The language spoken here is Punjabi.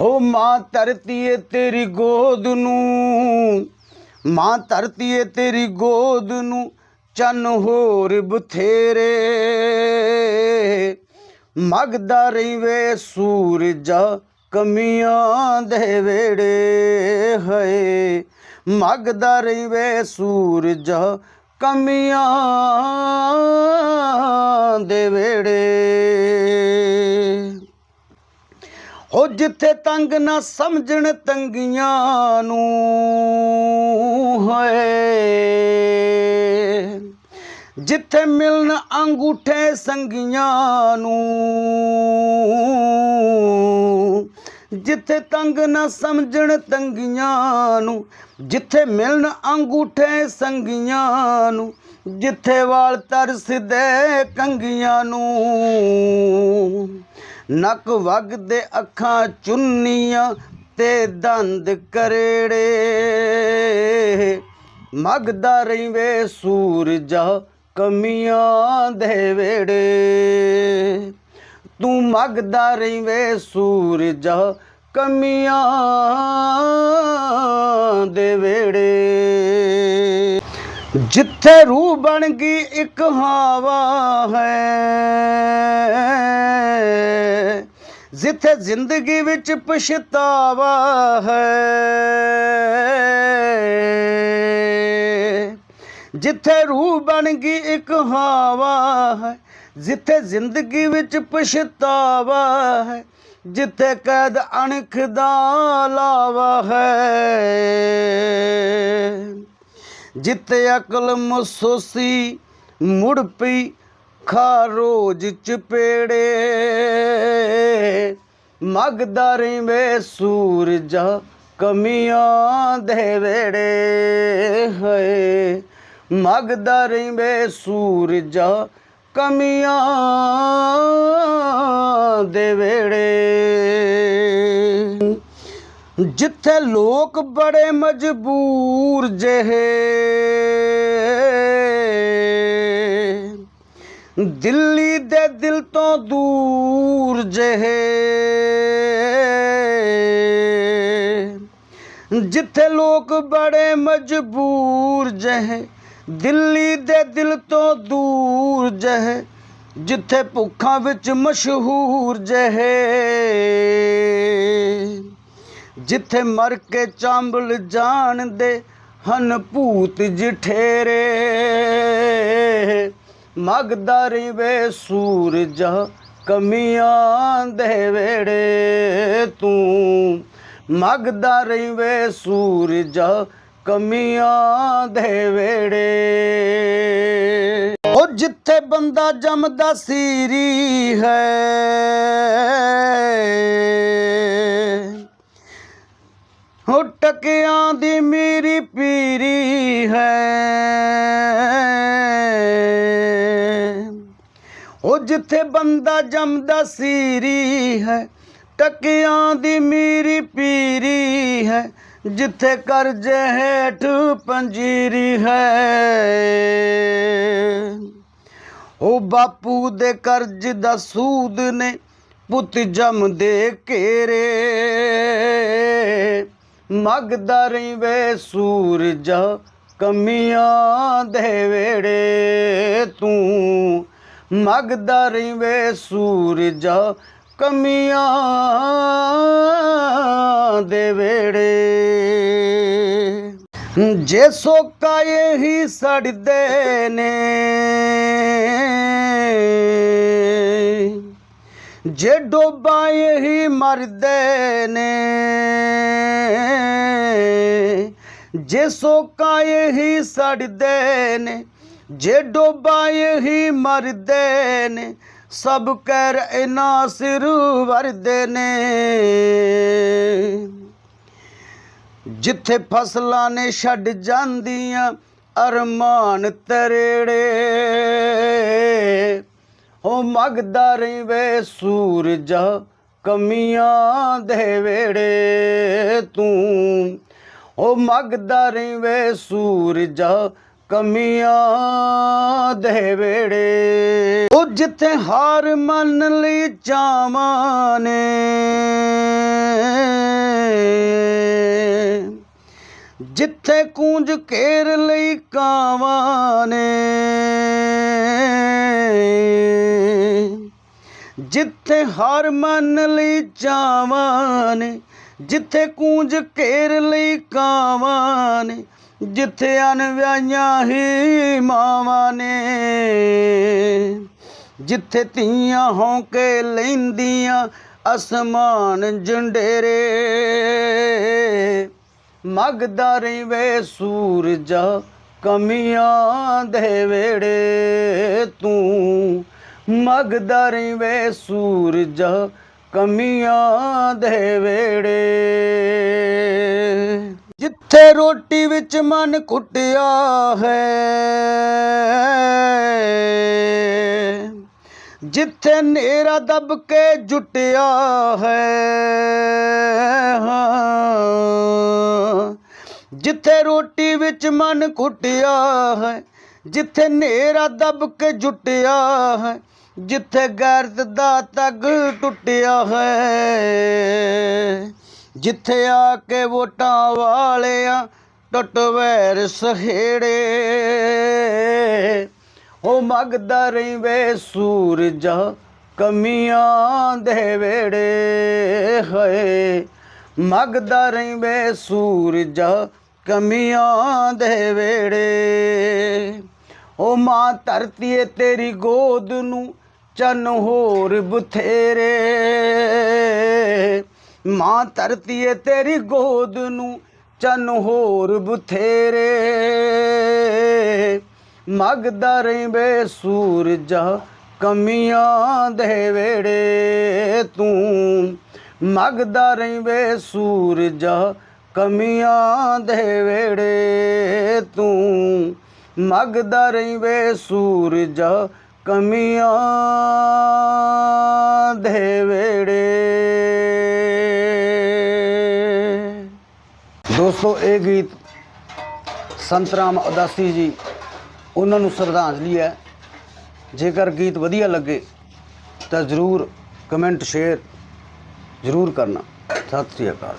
ਹੋ ਮਾਂ ਧਰਤੀ ਏ ਤੇਰੀ ਗੋਦ ਨੂੰ, ਮਾਂ ਧਰਤੀ ਏ ਤੇਰੀ ਗੋਦ ਨੂੰ, ਚੰਨ ਹੋਰ ਬਥੇਰੇ। ਮਗਦਾ ਰਹੀਵੇ ਸੂਰਜ, ਕਮੀਆਂ ਦੇ ਵੇੜੇ ਹਏ। ਮਗਦਾ ਰਹੀਵੇ ਸੂਰਜ, ਕਮੀਆਂ ਦੇ ਵੇੜੇ ਹੋ ਜਿੱਥੇ ਤੰਗ ਨਾ ਸਮਝਣ ਤੰਗੀਆਂ ਨੂੰ, ਹੋਏ। ਜਿੱਥੇ ਮਿਲਣ ਅੰਗੂਠੇ ਸੰਗੀਆਂ ਨੂੰ, ਜਿੱਥੇ ਤੰਗ ਨਾ ਸਮਝਣ ਤੰਗੀਆਂ ਨੂੰ, ਜਿੱਥੇ ਮਿਲਣ ਅੰਗੂਠੇ ਸੰਗੀਆਂ ਨੂੰ, ਜਿੱਥੇ ਵਾਲ ਤਰਸਦੇ ਕੰਗੀਆਂ ਨੂੰ। ਨੱਕ ਵਗਦੇ ਅੱਖਾਂ ਚੁੰਨੀਆਂ ਤੇ ਦੰਦ ਕਰੇੜੇ। ਮਗਦਾ ਰਹੀਵੇ ਸੂਰਜਾ ਕਮੀਆਂ ਦੇ ਵੇੜੇ ਤੂੰ ਮਗਦਾ ਰਹੀਵੇ ਸੂਰਜਾ ਕਮੀਆਂ ਦੇ ਵੇੜੇ ਜਿੱਥੇ ਰੂਹ ਬਣ ਗਈ ਇੱਕ ਹਵਾ ਹੈ। ਜਿੱਥੇ ਜ਼ਿੰਦਗੀ ਵਿੱਚ ਪਛਤਾਵਾ ਹੈ। ਜਿੱਥੇ ਰੂਹ ਬਣ ਗਈ ਇੱਕ ਹਵਾ ਹੈ। ਜਿੱਥੇ ਜ਼ਿੰਦਗੀ ਵਿੱਚ ਪਛਤਾਵਾ ਹੈ। ਜਿੱਥੇ ਕੈਦ ਅਣਖ ਦਾ ਲਾਵਾ ਹੈ। ਜਿੱਥੇ ਅਕਲ ਮਸੋਸੀ ਮੁੜ ਪਈ ਖਾ ਰੋਜ ਚਪੇੜੇ ਮਗਦਾ ਰਹੀਵੇ ਸੂਰਜਾ ਕਮੀਆਂ ਦੇ ਵੇੜੇ ਹੈ ਮਗਦਾ ਰਹੀਵੇ ਸੂਰਜਾ ਕਮੀਆਂ ਦੇ ਵੇੜੇ ਜਿੱਥੇ ਲੋਕ ਬੜੇ ਮਜਬੂਰ ਜਿਹੇ। ਦਿੱਲੀ ਦੇ ਦਿਲ ਤੋਂ ਦੂਰ ਜਹੇ। ਜਿੱਥੇ ਲੋਕ ਬੜੇ ਮਜਬੂਰ ਜਹੇ। ਦਿੱਲੀ ਦੇ ਦਿਲ ਤੋਂ ਦੂਰ ਜਹੇ। ਜਿੱਥੇ ਭੁੱਖਾਂ ਵਿੱਚ ਮਸ਼ਹੂਰ ਜਿਹੇ। ਜਿੱਥੇ ਮਰ ਕੇ ਚਾਂਬਲ ਜਾਣਦੇ ਹਨ ਭੂਤ ਜਠੇਰੇ ਮਗਦਾ ਰਹੀਵੇ ਸੂਰਜ ਕਮੀਆਂ ਦੇ ਵੇੜੇ ਤੂੰ। ਮਗਦਾ ਰਹੀਵੇ ਸੂਰਜ ਕਮੀਆਂ ਦੇ ਵੇੜੇ। ਉਹ ਜਿੱਥੇ ਬੰਦਾ ਜੰਮਦਾ ਸੀਰੀ ਹੈ ਹੋ ਟਕਿਆਂ ਦੀ ਮੇਰੀ ਜਿੱਥੇ ਬੰਦਾ ਜੰਮਦਾ ਸੀਰੀ ਹੈ, ਟਕਿਆਂ ਦੀ ਮੀਰੀ ਪੀਰੀ ਹੈ, ਜਿੱਥੇ ਕਰਜ਼ੇ ਹੇਠ ਪੰਜੀਰੀ ਹੈ। ਉਹ ਬਾਪੂ ਦੇ ਕਰਜ਼ ਦਾ ਸੂਦ ਨੇ ਪੁੱਤ ਜੰਮਦੇ ਘੇਰੇ। ਮਗਦਾ ਰਹੀਵੇ ਸੂਰਜਾ ਕਮੀਆਂ ਦੇ ਵੇੜੇ ਤੂੰ। ਮਗਦਾ ਰਹੀਵੇ ਸੂਰਜਾ ਕਮੀਆਂ ਦੇ ਵੇੜੇ ਜੇ ਸੋਕਾਏ ਹੀ ਸੜਦੇ ਨੇ, ਜੇ ਡੋਬਾਏ ਹੀ ਮਰਦੇ ਨੇ, ਜੇ ਸੋਕਾਏ ਹੀ ਸੜਦੇ ਨੇ ਜੇ ਡੋਬਾਏ ਹੀ ਮਰਦੇ ਨੇ, ਸਭ ਕਰ ਇਨਾ ਸਿਰ ਵਰਦੇ ਨੇ। ਜਿੱਥੇ ਫਸਲਾਂ ਨੇ ਛੱਡ ਜਾਂਦੀਆਂ, ਅਰਮਾਨ ਤਰੇੜੇ। ਹੋ ਮਗਦਾ ਰਹੀਵੇ ਸੂਰਜ, ਕਮੀਆਂ ਦੇ ਵੇੜੇ ਤੂੰ। ਉਹ ਮਗਦਾ ਰਹੀਵੇ ਸੂਰਜ ਕਮੀਆਂ ਦੇ ਵੇੜੇ ਉਹ ਜਿੱਥੇ ਹਾਰ ਮੰਨ ਲਈ ਜਾਵਾਂ ਜਿੱਥੇ ਕੂੰਜ ਘੇਰ ਲਈ ਕਾਵਾਂ ਨੇ। ਜਿੱਥੇ ਹਾਰ ਮੰਨ ਲਈ ਜਾਵਾਂ ਜਿੱਥੇ ਕੂੰਜ ਘੇਰ ਲਈ ਕਾਵਾਂ ਜਿੱਥੇ ਅਨਵਿਆਹੀਆਂ ਹੀ ਮਾਵਾਂ ਨੇ, ਜਿੱਥੇ ਧੀਆਂ ਹੌਂਕੇ ਲੈਂਦੀਆਂ ਅਸਮਾਨ ਜੰਡੇਰੇ। ਮਗਦਾ ਵੇ ਸੂਰਜਾ ਕਮੀਆਂ ਦੇ ਵੇੜੇ ਤੂੰ। ਮਗਦਾ ਵੇ ਸੂਰਜਾ ਕਮੀਆਂ ਦੇ ਵੇੜੇ ਜਿੱਥੇ ਰੋਟੀ ਵਿੱਚ ਮਨ ਕੁੱਟਿਆ ਹੈ, ਜਿੱਥੇ ਨੇਰਾ ਦਬ ਕੇ ਜੁਟਿਆ ਹੈ, ਜਿੱਥੇ ਰੋਟੀ ਵਿੱਚ ਮਨ ਕੁੱਟਿਆ ਹੈ, ਜਿੱਥੇ ਨੇਰਾ ਦਬ ਕੇ ਜੁਟਿਆ ਹੈ, ਜਿੱਥੇ ਗੈਰਤ ਦਾ ਤਗ ਟੁੱਟਿਆ ਹੈ। ਜਿੱਥੇ ਆ ਕੇ ਵੋਟਾਂ ਵਾਲਿਆਂ ਟੁੱਟ ਵੈਰ ਸਹੇੜੇ। ਉਹ ਮਗਦਾ ਵੇ ਸੂਰਜਾ ਕਮੀਆਂ ਦੇ ਵੇੜੇ ਹਏ। ਮਗਦਾ ਵੇ ਸੂਰਜਾ ਕਮੀਆਂ ਦੇ ਵੇੜੇ ਉਹ ਮਾਂ ਧਰਤੀ ਏ ਤੇਰੀ ਗੋਦ ਨੂੰ ਚੰਨ ਹੋਰ ਬਥੇਰੇ। ਮਾਂ ਧਰਤੀ ਏ ਤੇਰੀ ਗੋਦ ਨੂੰ ਚੰਨ ਹੋਰ ਬਥੇਰੇ। ਮਗਦਾ ਵੇ ਸੂਰਜਾ, ਕਮੀਆਂ ਦੇ ਵੇੜੇ ਤੂੰ। ਮਗਦਾ ਵੇ ਸੂਰਜਾ, ਕਮੀਆਂ ਦੇ ਵੇੜੇ ਤੂੰ। ਮਗਦਾ ਵੇ ਸੂਰਜਾ, ਕਮੀਆਂ ਦੇ ਵੇੜੇ ਦੋਸਤੋ, ਇਹ ਗੀਤ ਸੰਤ ਰਾਮ ਉਦਾਸੀ ਜੀ, ਉਹਨਾਂ ਨੂੰ ਸ਼ਰਧਾਂਜਲੀ ਹੈ। ਜੇਕਰ ਗੀਤ ਵਧੀਆ ਲੱਗੇ, ਤਾਂ ਜ਼ਰੂਰ ਕਮੈਂਟ ਸ਼ੇਅਰ ਜ਼ਰੂਰ ਕਰਨਾ। ਸਤਿ ਸ੍ਰੀ ਅਕਾਲ।